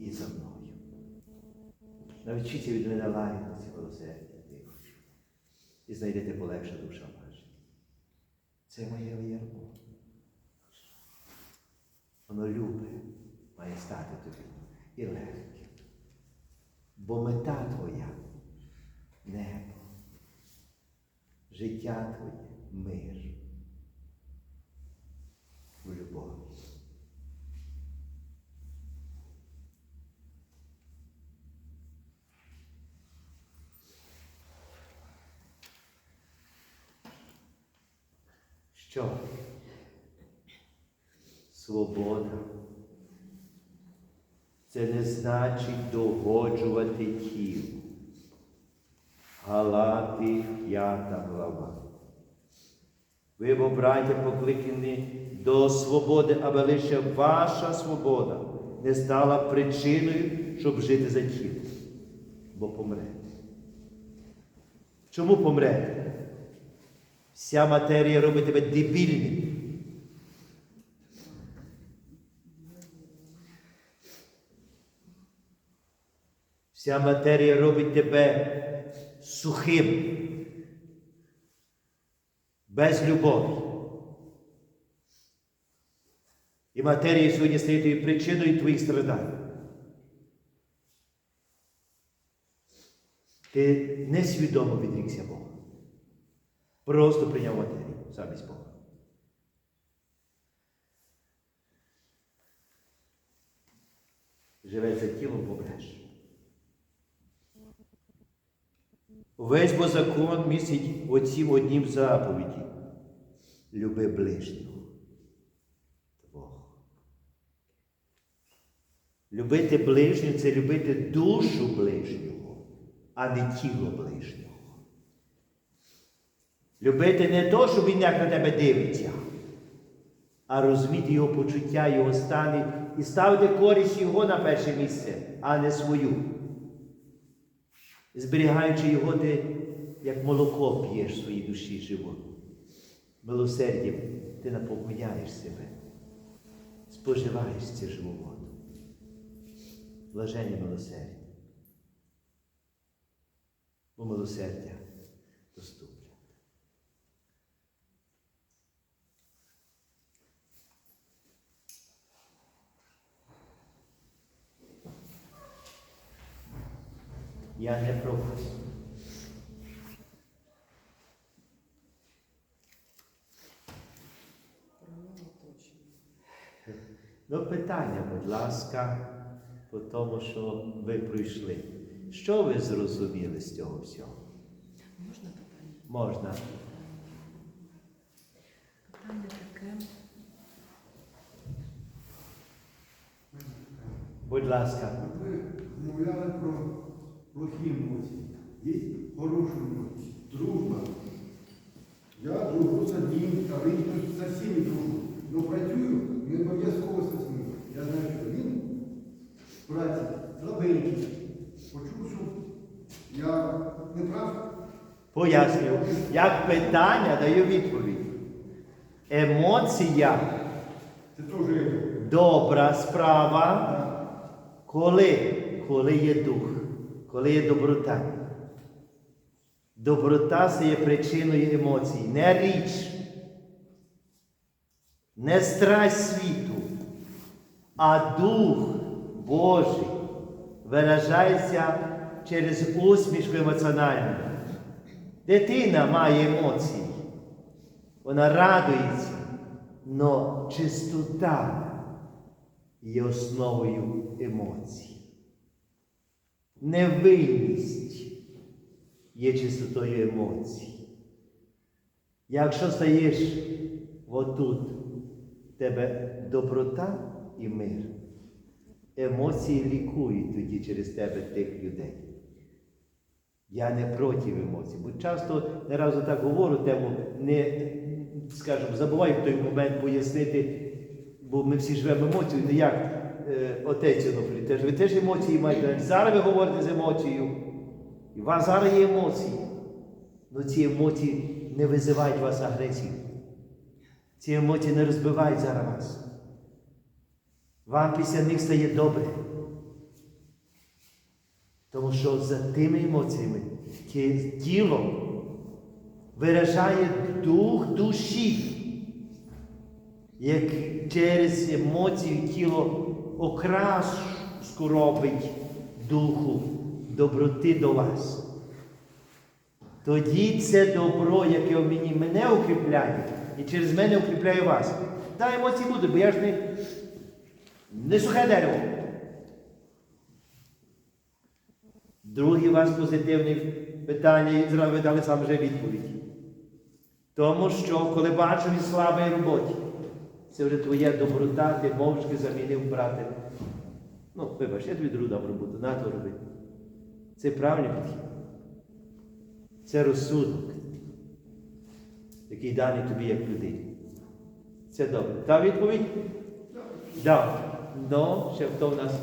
і за мною. Навчіться від мене лаятися, милосердя, тихо. І знайдете полегше душа ваша. Це моє ярмо. Воно любе має стати тобі і легке. Бо мета твоя небо, життя твоє мир у любові. Що? Свобода. Це не значить догоджувати тілу. Галати п'ята глава. Ви, бо, браття, покликані до свободи, аби лише ваша свобода не стала причиною, щоб жити за тілом, бо помрете. Чому помрете? Вся матерія робить тебе дебільним. Вся матерія робить тебе сухим, без любові. І матерія сьогодні стає тою причиною твоїх страдань. Ти несвідомо відрікся Бога. Просто прийняв матерію замість Бога. Живе за тілом помреш. Весь бо закон містить оцім однім заповіді. Люби ближнього. Твого. Любити ближнього це любити душу ближнього, а не тіло ближнього. Любити не то, щоб він як на тебе дивиться, а розуміти його почуття, його стани і ставити користь його на перше місце, а не свою. Зберігаючи його, ти як молоко п'єш в своїй душі живот. Милосердям ти наповняєш себе, споживаєш цю живу воду. Блажені милосердя. Бо милосердя Я не про вас. Ну, питання, будь ласка, по тому, що ви пройшли. Що ви зрозуміли з цього всього? Можна питання? Можна. Питання таке. Будь ласка. Ви мовляли про плохі емоції. Є хороші емоції. Дружба. Я дружу з одним, тут за всіми дружу. Ну працюю не обов'язково з всіми. Я знаю, що він в праці слабенький. Почув, що я не прав. Пояснюю. Як питання даю відповідь. Емоція Це теж добра справа, коли? Коли є дух, коли є доброта. Доброта стає причиною емоцій, не річ, не страсть світу, а дух Божий виражається через усмішку емоціональну. Дитина має емоції, вона радується, але чистота є основою емоцій. Невинність є чистотою емоцій. Якщо стаєш отут, тебе доброта і мир, емоції лікують тоді через тебе тих людей. Я не проти емоцій, бо часто не разу так говорю тему, не, скажімо, забуваю в той момент пояснити, бо ми всі живемо емоцією, не як отець Онофрій, теж ви теж емоції маєте. Зараз ви говорите з емоцією. І у вас зараз є емоції. Але ці емоції не визивають вас агресію. Ці емоції не розбивають зараз вас. Вам після них стає добре. Тому що за тими емоціями ті- тіло виражає дух душі, як через емоції тіло окраску робить духу доброти до вас. Тоді це добро, яке в мені мене укріпляє, і через мене укріпляє вас. Та емоції будуть, бо я ж не, не сухе дерево. Друге у вас позитивне питання, і зразу ви дали сам вже відповідь. Тому що, коли бачу він слабій роботі, це вже твоя доброта, ти мовчки замінив брати. Ну, вибач, я тобі другу дам роботу, на то роби. Це правильний підхід. Це розсудок, який даний тобі як людині. Це добре. Та відповідь? Да. Ну, ще хто в нас